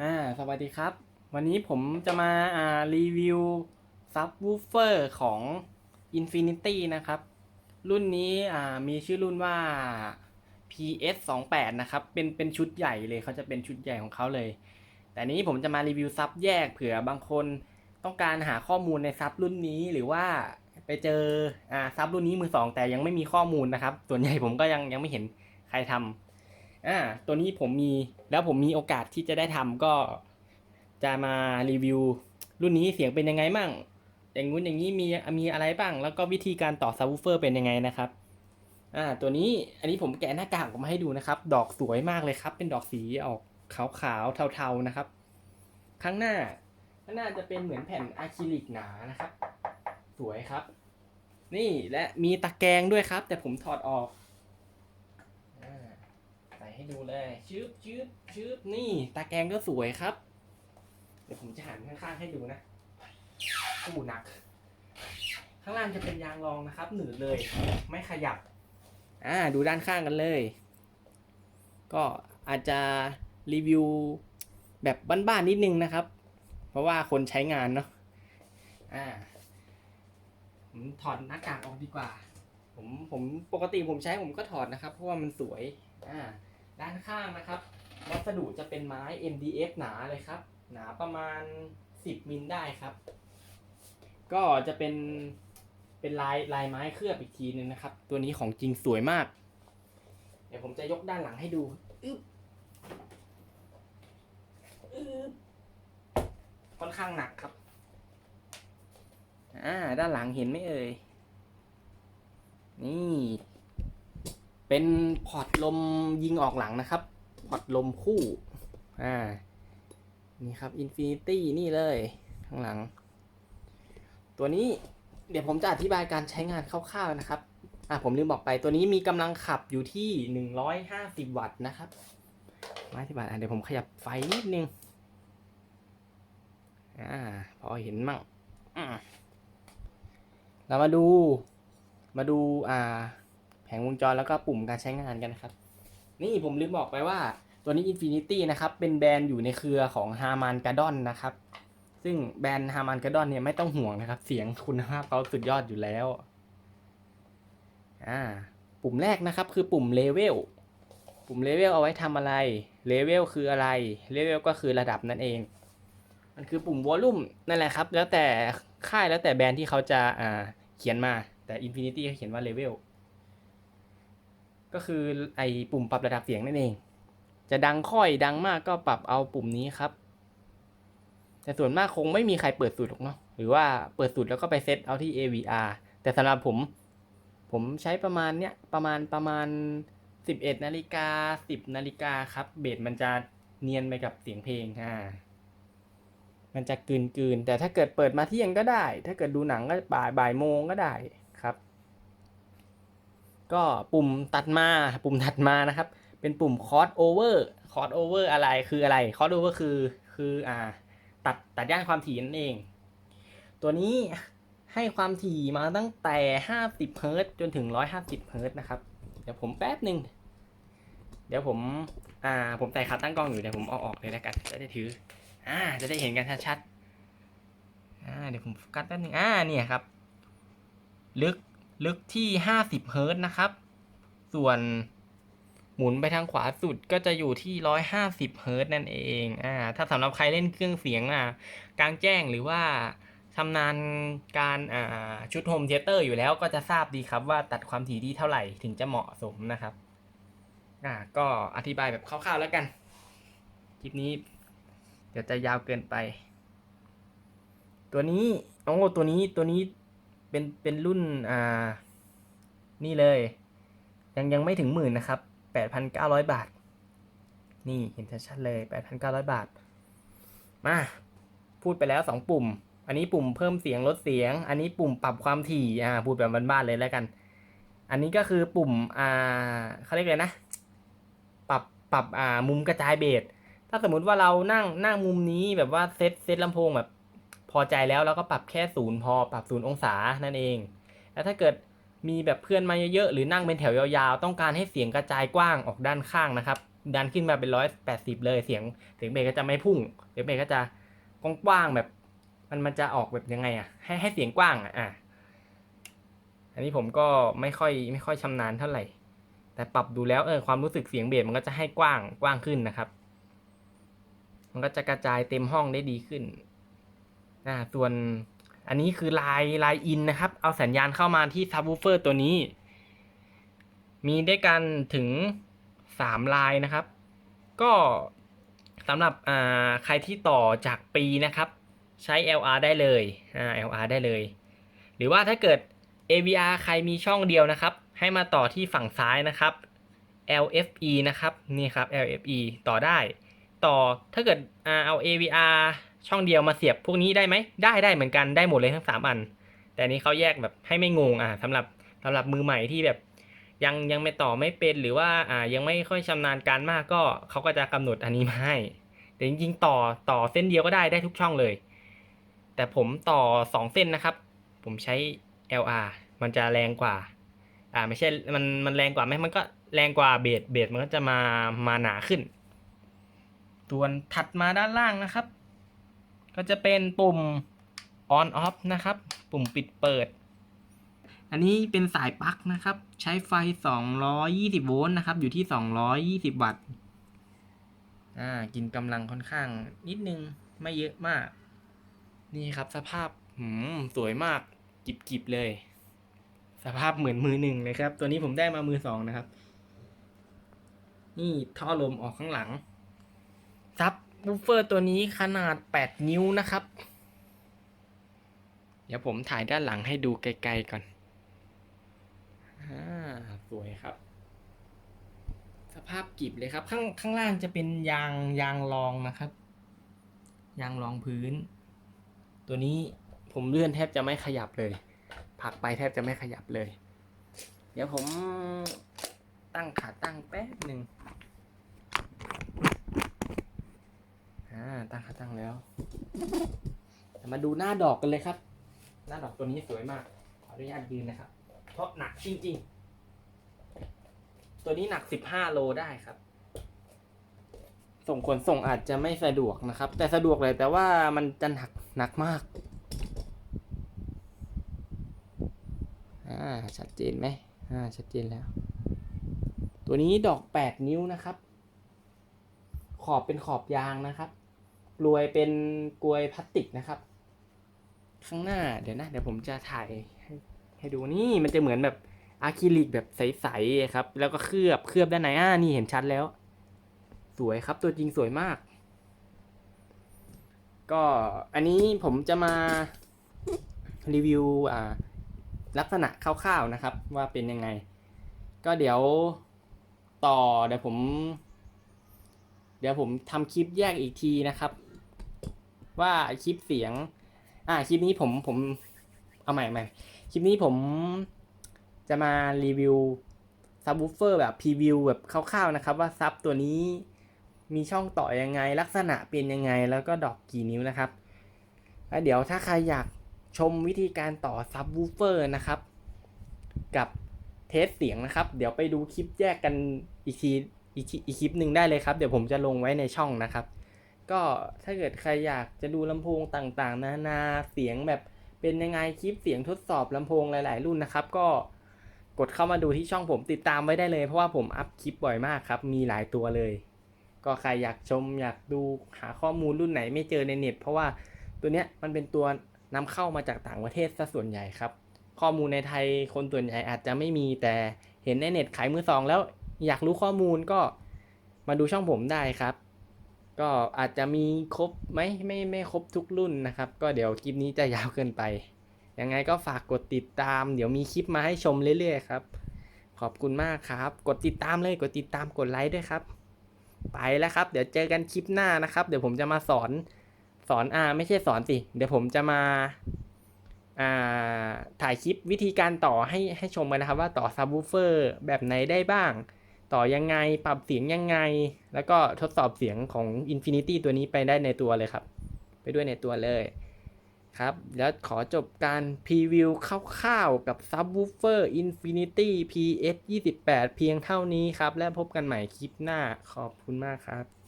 อ่าสวัสดีครับ วันนี้ผมจะมาอ่ารีวิวซับวูฟเฟอร์ของ Infinity นะครับ รุ่นนี้อ่ามีชื่อรุ่นว่า PS 2 8นะครับ เป็นเป็นชุดใหญ่เลยเขาจะเป็นชุดใหญ่ของเขาเลย แต่นี้ผมจะมารีวิวซับแยกเผื่อบางคนต้องการหาข้อมูลในซับรุ่นนี้หรือว่าไปเจออ่าซับรุ่นนี้มือสองแต่ยังไม่มีข้อมูลนะครับ ส่วนใหญ่ผมก็ยังยังไม่เห็นใครทำ อ่าตัวนี้ผมมีแล้วผมมีโอกาสที่จะได้ทำก็จะมารีวิว รุ่นนี้เสียงเป็นยังไงมั่ง อย่างงู้นอย่างนี้มีมีอะไรบ้าง แล้วก็วิธีการต่อซับวูเฟอร์เป็นยังไงนะครับอ่าตัวนี้อันนี้ผมแกะหน้ากากออกมาให้ดูนะครับ ดอกสวยมากเลยครับ เป็นดอกสีออกขาวๆเทาๆนะครับ ข้างหน้าข้างหน้าจะเป็นเหมือนแผ่นอะคริลิกหนานะครับ สวยครับ นี่และมีตะแกรงด้วยครับ แต่ผมถอดออก ให้ดูเลยชืบชืบชืบนี่ ตาแกงก็สวยครับ เดี๋ยวผมจะหันข้างๆให้ดูนะอู้หนัก ข้างล่างจะเป็นยางรองนะครับ หนืดเลย ไม่ขยับ อ่า ดูด้านข้างกันเลย ก็อาจจะรีวิวแบบบ้านๆนิดนึงนะครับ เพราะว่าคนใช้งานเนาะ อ่าผมถอดหน้ากากออกดีกว่า ผมผมปกติผมใช้ผมก็ถอดนะครับ เพราะว่ามันสวย อ่า ด้านข้างนะครับ วัสดุจะเป็นไม้ MDF หนาเลยครับ หนาประมาณ 10 มิลได้ครับ ก็จะเป็นเป็นลายลายไม้เคลือบอีกทีนึงนะครับ ตัวนี้ของจริงสวยมาก เดี๋ยวผมจะยกด้านหลังให้ดูอึ๊บอึ๊บค่อนข้างหนักครับ อ่า ด้านหลังเห็นไหมเอ่ย นี่ เป็นพอร์ตลมยิงออกหลังนะครับ พอร์ตลมคู่อ่านี่ครับ Infinity นี่เลยข้างหลัง ตัวนี้เดี๋ยวผมจะอธิบายการใช้งานคร่าวๆนะครับอ่าผมลืมบอกไปตัวนี้มีกำลังขับอยู่ที่ 150 วัตต์นะครับ150วัตต์อะเดี๋ยวผมขยับไฟนิดนึงอ่าพอเห็นมั่งอ่าเรามาดูมาดูอ่า งวงจรแล้วก็ปุ่มการใช้งานกันนะครับ นี่ผมลืมบอกไปว่าตัวนี้ Infinity นะครับ เป็นแบรนด์อยู่ในเครือของ Harman Kardon นะครับ ซึ่งแบรนด์ Harman Kardon เนี่ยไม่ต้องห่วงนะครับ เสียงคุณภาพเขาสุดยอดอยู่แล้ว อ่า ปุ่มแรกนะครับคือปุ่ม Level ปุ่ม Level เอาไว้ทำอะไร Level คืออะไร Level ก็คือระดับนั่นเอง มันคือปุ่ม Volume นั่นแหละครับ แล้วแต่ค่ายแล้วแต่แบรนด์ที่เขาจะ อ่า เขียนมา แต่ Infinity เขาเขียนว่า Level ก็คือไอปุ่มปรับระดับเสียงนั่นเอง จะดังค่อยดังมากก็ปรับเอาปุ่มนี้ครับ แต่ส่วนมากคงไม่มีใครเปิดสุดหรอกเนาะหรือว่าเปิดสุดแล้วก็ไปเซตเอาที่ AVR แต่สำหรับผม ผมใช้ประมาณเนี้ยประมาณประมาณ 11นาฬิกา10นาฬิกาครับ เบสมันจะเนียนไปกับเสียงเพลงอ่ามันจะกืนกืนๆแต่ถ้าเกิดเปิดมาเที่ยงก็ได้ ถ้าเกิดดูหนังก็บ่ายบ่ายโมงก็ได้ ก็ปุ่มตัดมาปุ่มถัดมานะครับ เป็นปุ่ม cross over cross over อะไรคืออะไร cross over คือคืออ่าตัดตัดย่านความถี่นั่นเอง ตัวนี้ให้ความถี่มาตั้งแต่ 50เฮิร์ตจนถึง 150เฮิร์ตนะครับ เดี๋ยวผมแป๊บหนึ่งเดี๋ยวผมอ่าผมใส่ขาตั้งกล้องอยู่เดี๋ยวผมเอาออกเลยแล้วกันจะได้ถืออ่าจะได้เห็นกันชัดๆอ่าเดี๋ยวผมโฟกัสแป๊บนึงอ่าเนี่ยครับ ลึก ลึกที่ 50เฮิรต์นะครับ ส่วนหมุนไปทางขวาสุดก็จะอยู่ที่ 150เฮิรต์นั่นเอง อ่า ถ้าสำหรับใครเล่นเครื่องเสียงอะกลางแจ้งหรือว่าชำนาญการอ่าชุดโฮมเทเตอร์อยู่แล้วก็จะทราบดีครับว่าตัดความถี่ที่เท่าไหร่ถึงจะเหมาะสมนะครับ อ่า ก็อธิบายแบบคร่าวๆแล้วกัน คลิปนี้ เดี๋ยวจะยาวเกินไป ตัวนี้โอ้ตัวนี้ตัวนี้ เป็นเป็นรุ่นอ่านี่เลย ยังยังไม่ถึงหมื่นนะครับ 8,900 บาท นี่เห็นชัดๆเลย 8,900 บาท มาพูดไปแล้ว 2 ปุ่ม อันนี้ปุ่มเพิ่มเสียงลดเสียง อันนี้ปุ่มปรับความถี่อ่าพูดแบบบ้านๆเลยแล้วกัน อันนี้ก็คือปุ่มอ่าเขาเรียกเลยนะ ปรับปรับอ่ามุมกระจายเบสถ้าสมมุติว่าเรานั่งนั่งมุมนี้แบบว่าเซตเซตลำโพงแบบ พอใจแล้วเราก็ปรับแค่ศูนย์พอปรับศูนย์องศานั่นเอง แล้วถ้าเกิดมีแบบเพื่อนมาเยอะๆหรือนั่งเป็นแถวยาวๆ ต้องการให้เสียงกระจายกว้างออกด้านข้างนะครับ ดันขึ้นมาเป็นร้อยแปดสิบเลยเสียงเสียงเบสก็จะไม่พุ่งเสียงเบสก็จะกว้างๆแบบ มันมันจะออกแบบยังไงอะให้ให้เสียงกว้างอะอะอันนี้ผมก็ไม่ค่อยไม่ค่อยชำนาญเท่าไหร่ แต่ปรับดูแล้วเออความรู้สึกเสียงเบสมันก็จะให้กว้างกว้างขึ้นนะครับ มันก็จะกระจายเต็มห้องได้ดีขึ้น อ่าส่วนอันนี้คือลายลายอินนะครับ เอาสัญญาณเข้ามาที่ซับวูเฟอร์ตัวนี้ มีด้วยกันถึงสามลายนะครับ ก็สำหรับอ่าใครที่ต่อจากปีนะครับ ใช้ LR ได้เลยอ่า LR ได้เลย หรือว่าถ้าเกิด AVR ใครมีช่องเดียวนะครับ ให้มาต่อที่ฝั่งซ้ายนะครับ LFE นะครับ นี่ครับ LFE ต่อได้ ต่อถ้าเกิดอ่าเอา AVR ช่องเดียวมาเสียบพวกนี้ได้ไหมได้ได้เหมือนกันได้หมดเลยทั้ง 3 อัน แต่นี้เขาแยกแบบให้ไม่งงอ่าสำหรับสำหรับมือใหม่ที่แบบยังยังไม่ต่อไม่เป็นหรือว่าอ่ายังไม่ค่อยชำนาญการมากก็เขาก็จะกำหนดอันนี้มาให้แต่จริงๆต่อต่อเส้นเดียวก็ได้ได้ทุกช่องเลย แต่ผมต่อ 2 เส้นนะครับ ผมใช้ LR มันจะแรงกว่า อ่าไม่ใช่มันมันแรงกว่าไหมมันก็แรงกว่าเบสเบสมันก็จะมามาหนาขึ้นส่วนถัดมาด้านล่างนะครับ ก็จะเป็นปุ่ม on off นะครับ ปุ่มปิดเปิด อันนี้เป็นสายปลั๊กนะครับ ใช้ไฟ 220 โวลต์นะครับ อยู่ที่ 220 วัตต์ อ่า กินกำลังค่อนข้างนิดนึง ไม่เยอะมาก นี่ครับสภาพหืมสวยมากกิบๆเลย สภาพเหมือนมือหนึ่งเลยครับ ตัวนี้ผมได้มามือสองนะครับ นี่ท่อลมออกข้างหลัง ซับ บูฟเฟอร์ตัวนี้ขนาด 8 นิ้วนะครับ เดี๋ยวผมถ่ายด้านหลังให้ดูไกลๆก่อนอ่าสวยครับ สภาพกิบเลยครับ ข้างข้างล่างจะเป็นยางยางรองนะครับ ยางรองพื้น ตัวนี้ผมเลื่อนแทบจะไม่ขยับเลยผลักไปแทบจะไม่ขยับเลย เดี๋ยวผมตั้งขาตั้งแป๊บหนึ่ง อ่าตั้งขาตั้งแล้วมาดูหน้าดอกกันเลยครับ หน้าดอกตัวนี้สวยมาก ขออนุญาตยืนนะครับ เพราะหนักจริงๆ ตัวนี้หนัก15โลได้ครับ ส่งขนส่งอาจจะไม่สะดวกนะครับ แต่สะดวกเลยแต่ว่ามันจะหนักหนักมาก อ่า ชัดเจนไหมอ่า ชัดเจนแล้ว ตัวนี้ดอก8นิ้วนะครับ ขอบเป็นขอบยางนะครับ กลวยเป็นกลวยพลาสติกนะครับ ข้างหน้าเดี๋ยวนะ เดี๋ยวผมจะถ่ายให้ให้ดูนี่มันจะเหมือนแบบอะคริลิกแบบใสๆครับ แล้วก็เคลือบเคลือบด้านในอ่านี่เห็นชัดแล้ว สวยครับตัวจริงสวยมาก ก็อันนี้ผมจะมารีวิวอ่าลักษณะคร่าวๆนะครับ ว่าเป็นยังไง ก็เดี๋ยวต่อเดี๋ยวผม เดี๋ยวผมทำคลิปแยกอีกทีนะครับ ว่าคลิปเสียง อ่าคลิปนี้ผมผมเอาใหม่ใหม่คลิปนี้ผมจะมารีวิวซับวูฟเฟอร์แบบพรีวิวแบบคร่าวๆนะครับ ว่าซับตัวนี้มีช่องต่อยังไง ลักษณะเป็นยังไงแล้วก็ดอกกี่นิ้วนะครับแล้วเดี๋ยวถ้าใครอยากชมวิธีการต่อซับวูฟเฟอร์นะครับ กับเทสเสียงนะครับ เดี๋ยวไปดูคลิปแยกกันอีกทีอีกทีอีกคลิปหนึ่งได้เลยครับ เดี๋ยวผมจะลงไว้ในช่องนะครับ ก็ถ้าเกิดใครอยากจะดูลำโพงต่างๆ นานาเสียงแบบเป็นยังไงคลิปเสียงทดสอบลำโพงหลาย ๆ รุ่นนะครับ ก็กดเข้ามาดูที่ช่องผมติดตามไว้ได้เลยเพราะว่าผมอัพคลิปบ่อยมากครับ มีหลายตัวเลย ก็ใครอยากชมอยากดูหาข้อมูลรุ่นไหนไม่เจอในเน็ต เพราะว่าตัวเนี้ยมันเป็นตัวนำเข้ามาจากต่างประเทศซะส่วนใหญ่ครับ ข้อมูลในไทยคนส่วนใหญ่อาจจะไม่มีแต่เห็นในเน็ตขายมือสองแล้วอยากรู้ข้อมูลก็มาดูช่องผมได้ครับ ก็อาจจะมีครบไหมไม่ไม่ครบทุกรุ่นนะครับ ก็เดี๋ยวคลิปนี้จะยาวเกินไป ยังไงก็ฝากกดติดตาม เดี๋ยวมีคลิปมาให้ชมเรื่อยๆครับ ขอบคุณมากครับ กดติดตามเลยกดติดตามกดไลค์ด้วยครับ ไปแล้วครับ เดี๋ยวเจอกันคลิปหน้านะครับ เดี๋ยวผมจะมาสอนสอนอ่าไม่ใช่สอนสิ เดี๋ยวผมจะมาอ่าถ่ายคลิปวิธีการต่อให้ให้ชมกันนะครับ ว่าต่อซับวูเฟอร์แบบไหนได้บ้าง ต่อยังไงปรับเสียงยังไง แล้วก็ทดสอบเสียงของ Infinity ตัวนี้ไปได้ในตัวเลยครับ ไปด้วยในตัวเลยครับ แล้วขอจบการพรีวิวคร่าวๆกับ Subwoofer Infinity PS 28 เพียงเท่านี้ครับ และพบกันใหม่คลิปหน้าขอบคุณมากครับ